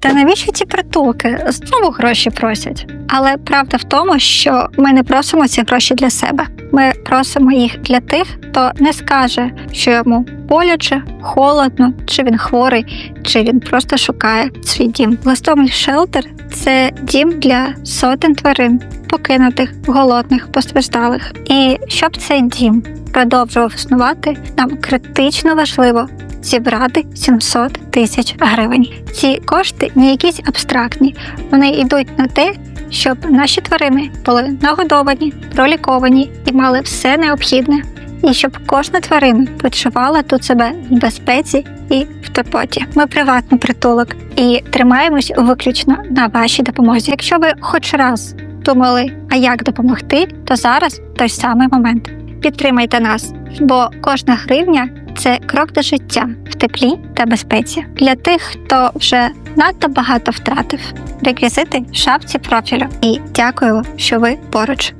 Та навіщо ці притулки? Знову гроші просять. Але правда в тому, що ми не просимо ці гроші для себе. Ми просимо їх для тих, хто не скаже, що йому боляче, холодно, чи він хворий, чи він просто шукає свій дім. Ластоміль шелтер це дім для сотень тварин, покинутих, голодних, постраждалих. І щоб цей дім продовжував існувати, нам критично важливо зібрати 700 тисяч гривень. Ці кошти не якісь абстрактні, вони йдуть на те, щоб наші тварини були нагодовані, проліковані і мали все необхідне. І щоб кожна тварина почувала тут себе в безпеці і в турботі. Ми приватний притулок і тримаємось виключно на вашій допомозі. Якщо ви хоч раз думали, а як допомогти, то зараз той самий момент. Підтримайте нас, бо кожна гривня це крок до життя в теплі та безпеці для тих, хто вже надто багато втратив. Реквізити в шапці профілю. І дякую, що ви поруч.